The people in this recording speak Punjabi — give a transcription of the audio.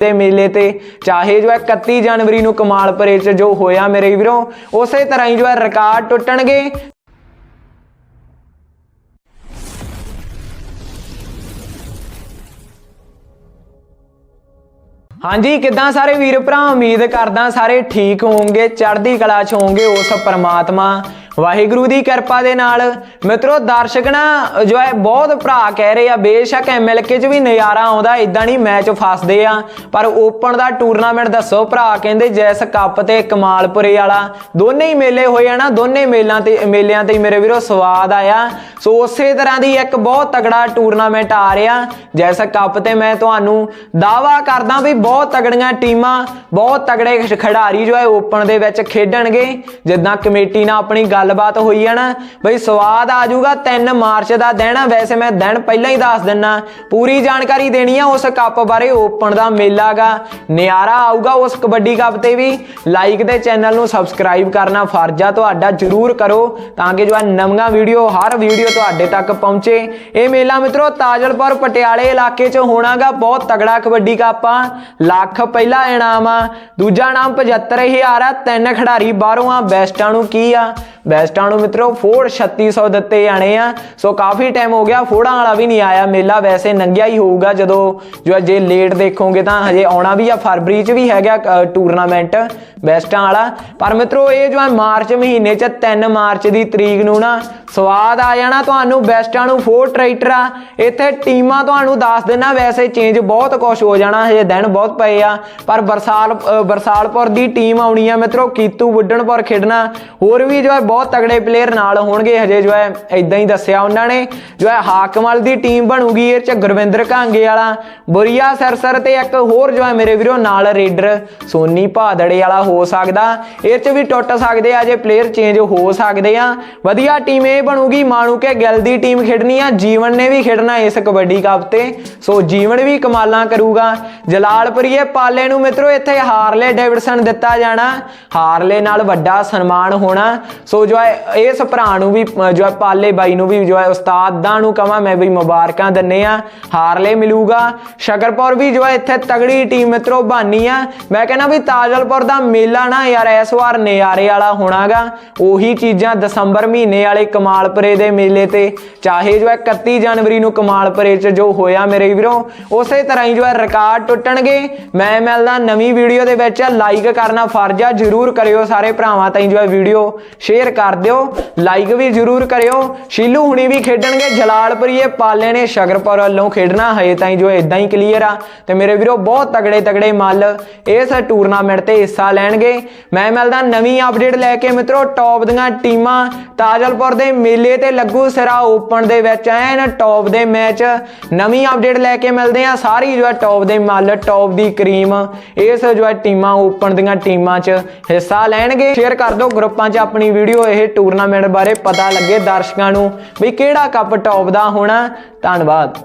ਤੇ ਮੇਲੇ ਤੇ, ਚਾਹੇ ਜੋ ਹੈ 31 ਜਨਵਰੀ ਨੂੰ ਕਮਾਲਪੁਰੇ 'ਚ ਜੋ ਹੋਇਆ ਮੇਰੇ ਵੀਰੋ, ਉਸੇ ਤਰ੍ਹਾਂ ਹੀ ਜੋ ਹੈ ਰਿਕਾਰਡ ਟੁੱਟਣਗੇ। ਹਾਂਜੀ, ਕਿਦਾਂ ਸਾਰੇ ਵੀਰ ਭਰਾ? ਉਮੀਦ ਕਰਦਾ ਸਾਰੇ ਠੀਕ ਹੋਵੋਗੇ, ਚੜ੍ਹਦੀ ਕਲਾ 'ਚ ਹੋਵੋਗੇ ਉਸ ਪਰਮਾਤਮਾ। ਵਾਹਿਗੁਰੂ ਦੀ ਕਿਰਪਾ ਦੇ ਨਾਲ। ਮਿੱਤਰੋ, ਦਰਸ਼ਕ ਨਾ, ਜੋ ਹੈ, ਬਹੁਤ ਭਰਾ ਕਹਿ ਰਹੇ ਆ, ਬੇਸ਼ੱਕ ਐਮਐਲਕੇ 'ਚ ਵੀ ਨਜ਼ਾਰਾ ਆਉਂਦਾ ਇਦਾਂ ਨਹੀਂ ਮੈਚ ਫਸਦੇ ਆ। ਪਰ ਓਪਨ ਦਾ ਟੂਰਨਾਮੈਂਟ ਦੱਸੋ ਭਰਾ, ਕਹਿੰਦੇ ਜੈਸ ਕੱਪ ਤੇ ਕਮਾਲਪੁਰੇ ਵਾਲਾ। ਦੋਨੇ ਹੀ ਮੇਲੇ ਹੋਏ ਆ ਨਾ, ਦੋਨੇ ਮੇਲਾਂ ਤੇ, ਮੇਲਿਆਂ ਤੇ ਮੇਰੇ ਵੀਰੋ ਸਵਾਦ ਆਇਆ। ਸੋ ਉਸੇ ਤਰ੍ਹਾਂ ਦੀ ਇੱਕ ਬਹੁਤ ਤਗੜਾ ਟੂਰਨਾਮੈਂਟ ਆ ਰਿਹਾ, ਜੈਸ ਕੱਪ ਤੇ ਮੈਂ ਤੁਹਾਨੂੰ ਦਾਵਾ ਕਰਦਾ ਵੀ ਬਹੁਤ ਤਗੜੀਆਂ ਟੀਮਾਂ, ਬਹੁਤ ਤਗੜੇ ਖਿਡਾਰੀ ਜੋ ਹੈ, ਓਪਨ ਦੇ ਵਿੱਚ ਖੇਡਣਗੇ। ਜਿੱਦਾਂ ਕਮੇਟੀ ਨਾਲ ਆਪਣੀ ਗੱਲਬਾਤ ਹੋਈ ਹੈ ਨਾ, ਬਈ ਸਵਾਦ ਆ ਜਾਊਗਾ 3 ਮਾਰਚ ਦਾ ਦਿਨ, ਵੈਸੇ ਮੈਂ ਦਿਨ ਪਹਿਲਾਂ ਹੀ ਦੱਸ ਦਿੰਨਾ। ਪੂਰੀ ਜਾਣਕਾਰੀ ਦੇਣੀ ਆ ਉਸ ਕੱਪ ਬਾਰੇ, ਓਪਨ ਦਾ ਮੇਲਾਗਾ ਨਿਆਰਾ ਆਊਗਾ ਉਸ ਕਬੱਡੀ ਕੱਪ ਤੇ ਵੀ। ਲਾਈਕ ਤੇ ਚੈਨਲ ਨੂੰ ਸਬਸਕ੍ਰਾਈਬ ਕਰਨਾ, ਫਰਜ਼ ਆ ਤੁਹਾਡਾ ਜਰੂਰ ਕਰੋ, ਤਾਂ ਕਿ ਜੋ ਹੈ ਨਵੀਆਂ ਵੀਡੀਓ ਹਰ ਵੀਡੀਓ ਤੁਹਾਡੇ ਤੱਕ ਪਹੁੰਚੇ। ਇਹ ਮੇਲਾ ਮਿੱਤਰੋ ਤਾਜਲਪੁਰ, ਪਟਿਆਲੇ ਇਲਾਕੇ 'ਚ ਹੋਣਾਗਾ ਬਹੁਤ ਤਗੜਾ ਕਬੱਡੀ ਕੱਪ ਆ। ਲੱਖ ਪਹਿਲਾ ਇਨਾਮ ਆ। ਦੂਜਾ ਨਾਮ 75000 ਆ, ਤਿੰਨ ਖਿਡਾਰੀ ਬਾਹਰੋਂ ਆ, ਬੈਸਟਾਂ ਨੂੰ ਕੀ ਆ? ਬੈਸਟਾਂ ਨੂੰ ਮਿੱਤਰੋ ਫੋੜ 3600 ਦਿੱਤੇ ਜਾਣੇ ਆ। ਸੋ ਕਾਫੀ ਟਾਈਮ ਹੋ ਗਿਆ। ਫੋੜਾਂ ਵਾਲਾ ਵੀ ਨਹੀਂ ਆਇਆ। ਮੇਲਾ ਵੈਸੇ ਨੰਗਿਆ ਹੀ ਹੋਊਗਾ ਜਦੋਂ ਜੋ ਜੇ ਲੇਟ ਦੇਖੋਗੇ ਤਾਂ ਹਜੇ ਆਉਣਾ ਵੀ ਆ। ਫਰਵਰੀ 'ਚ ਵੀ ਹੈਗਾ ਟੂਰਨਾਮੈਂਟ ਬੈਸਟਾਂ ਵਾਲਾ। ਪਰ ਮਿੱਤਰੋ, ਇਹ ਜੋ ਹੈ ਮਾਰਚ ਮਹੀਨੇ 'ਚ 3 ਮਾਰਚ ਦੀ ਤਰੀਕ ਨੂੰ ਨਾ ਸਵਾਦ ਆ ਜਾਣਾ ਤੁਹਾਨੂੰ। ਬੈਸਟਾਂ ਨੂੰ ਫੋਰ ਟਰੈਕਟਰ ਆ। ਇੱਥੇ ਟੀਮਾਂ ਤੁਹਾਨੂੰ ਦੱਸ ਦੇਣਾ ਵੈਸੇ ਚੇਂਜ ਬਹੁਤ ਕੁਝ ਹੋ ਜਾਣਾ। ਹਜੇ ਦਿਨ ਬਹੁਤ ਪਏ ਆ। ਪਰ ਬਰਸਾਲ ਬਰਸਾਲਪੁਰ ਦੀ ਟੀਮ ਆਉਣੀ ਆ ਮਿੱਤਰੋ। ਕੀਤੂ ਬੁੱਢਣਪੁਰ ਖੇਡਣਾ। ਹੋਰ ਵੀ ਜੋ ਹੈ ਬਹੁਤ ਤਗੜੇ ਪਲੇਅਰ ਨਾਲ ਹੋਣਗੇ, ਹਜੇ ਜੋ ਹੈ ਇਦਾਂ ਹੀ ਦੱਸਿਆ ਉਹਨਾਂ ਨੇ। ਜੋ ਹੈ ਹਾਕਮਲ ਦੀ ਟੀਮ ਬਣੂਗੀ ਇਹ ਚ, ਗੁਰਵਿੰਦਰ ਕਾਂਗੇ ਵਾਲਾ, ਬੁਰੀਆ ਸਰਸਰ ਤੇ ਇੱਕ ਹੋਰ ਜੋ ਹੈ ਮੇਰੇ ਵੀਰੋ ਨਾਲ ਰੇਡਰ ਸੋਨੀ ਭਾਦੜੇ ਵਾਲਾ ਹੋ ਸਕਦਾ। ਇਹ ਚ ਵੀ ਟੁੱਟ ਸਕਦੇ ਆ, ਜੇ ਪਲੇਅਰ ਚੇਂਜ ਹੋ ਸਕਦੇ ਆ। ਵਧੀਆ ਟੀਮ ਇਹ ਬਣੂਗੀ, ਮਾਣੂ ਕੇ ਗਿੱਲ ਦੀ ਟੀਮ ਖੇਡਣੀ ਆ, ਜੀਵਨ ਨੇ ਵੀ ਖੇਡਣਾ ਇਸ ਕਬੱਡੀ ਕੱਪ ਤੇ। ਸੋ ਜੀਵਨ ਵੀ ਕਮਾਲਾਂ ਕਰੂਗਾ। ਜਲਾਲਪੁਰੀਏ ਪਾਲੇ ਨੂੰ ਮਿੱਤਰੋ, ਇੱਥੇ ਹਾਰਲੇ ਡੇਵਿਡਸਨ ਦਿੱਤਾ ਜਾਣਾ। ਹਾਰਲੇ ਨਾਲ ਵੱਡਾ ਸਨਮਾਨ ਹੋਣਾ। ਸੋ ਜੋ ਹੈ, ਇਸ ਭਰਾ ਨੂੰ ਵੀ ਜੋ ਹੈ, ਪਾਲੇ ਬਾਈ ਨੂੰ ਵੀ, ਜੋ ਹੈ, ਉਸਤਾਦਾਂ ਨੂੰ ਕਹਾਂ ਮੈਂ ਵੀ ਮੁਬਾਰਕਾਂ ਦਿੰਨੇ ਆ ਹਾਰਲੇ ਮਿਲੂਗਾ। ਸ਼ਕਰਪੁਰ ਵੀ ਜੋ ਹੈ, ਇੱਥੇ ਤਗੜੀ ਟੀਮ ਮਿੱਤਰੋ ਬਾਨੀ ਆ। ਮੈਂ ਕਹਿੰਦਾ ਵੀ ਤਾਜਲਪੁਰ ਦਾ ਮੇਲਾ ਨਾ ਯਾਰ, ਇਸ ਵਾਰ ਨਜ਼ਾਰੇ ਵਾਲਾ ਹੋਣਾਗਾ। ਉਹੀ ਚੀਜ਼ਾਂ ਦਸੰਬਰ ਮਹੀਨੇ ਵਾਲੇ ਕਮਾਲਪੁਰੇ ਦੇ ਮੇਲੇ ਤੇ, ਚਾਹੇ ਜੋ ਹੈ 31 ਜਨਵਰੀ ਨੂੰ ਕਮਾਲਪੁਰੇ 'ਚ ਜੋ ਹੋਇਆ ਮੇਰੇ ਵੀਰੋ, ਉਸੇ ਤਰ੍ਹਾਂ ਹੀ ਜੋ ਹੈ, ਰਿਕਾਰਡ ਟੁੱਟਣਗੇ। ਮੈਂ ਮਿਲਦਾ ਨਵੀਂ ਵੀਡੀਓ ਦੇ ਵਿੱਚ ਲਾਈਕ ਕਰਨਾ ਫਰਜ਼ ਆ, ਜਰੂਰ ਕਰਿਓ ਸਾਰੇ ਭਰਾਵਾਂ ਤਾਈਂ ਜੋ ਹੈ ਵੀਡੀਓ ਸ਼ੇਅਰ ਕਰ ਦਿਓ ਲਾਈਕ ਵੀ ਜਰੂਰ ਕਰਿਓ। ਸ਼ੀਲੂ ਹੁਣੀ ਵੀ ਖੇਡਣਗੇ, ਜਲਾਲਪੁਰੀਏ ਪਾਲੇ ਨੇ ਸ਼ਗਰਪੁਰ ਵੱਲੋਂ ਖੇਡਣਾ, ਹਜੇ ਤਾਈਂ ਜੋ ਇਦਾਂ ਹੀ ਕਲੀਅਰ ਆ। ਤੇ ਮੇਰੇ ਵੀਰੋ, ਬਹੁਤ ਤਗੜੇ ਤਗੜੇ ਮੱਲ ਇਸ ਟੂਰਨਾਮੈਂਟ ਤੇ ਹਿੱਸਾ ਲੈਣਗੇ। ਮੈਂ ਮਿਲਦਾ ਨਵੀਂ ਅਪਡੇਟ ਲੈ ਕੇ ਮਿੱਤਰੋ ਟੌਪ ਦੀਆਂ ਟੀਮਾਂ ਤਾਜਲਪੁਰ ਦੇ ਮੇਲੇ ਤੇ ਲੱਗੂ ਸਿਰਾ ਓਪਨ ਦੇ ਵਿੱਚ। ਐਨ ਟੌਪ ਦੇ ਮੈਚ ਨਵੀਂ ਅਪਡੇਟ ਲੈ ਕੇ ਮਿਲਦੇ ਆ। ਸਾਰੀ ਜੋ ਹੈ ਟੌਪ ਦੇ ਮੱਲ ਟੌਪ ਦੀ ਕਰੀਮ ਇਸ ਜੋ ਹੈ ਟੀਮਾਂ ਓਪਨ ਦੀਆਂ ਟੀਮਾਂ 'ਚ ਹਿੱਸਾ ਲੈਣਗੇ। ਸ਼ੇਅਰ ਕਰ ਦਿਓ ਗਰੁੱਪਾਂ 'ਚ ਆਪਣੀ ਵੀਡੀਓ ਵੀਡੀਓ ਇਹ ਟੂਰਨਾਮੈਂਟ ਬਾਰੇ ਪਤਾ ਲੱਗੇ ਦਰਸ਼ਕਾਂ ਨੂੰ ਵੀ ਕਿਹੜਾ ਕੱਪ ਟੌਪ ਦਾ ਹੋਣਾ। ਧੰਨਵਾਦ।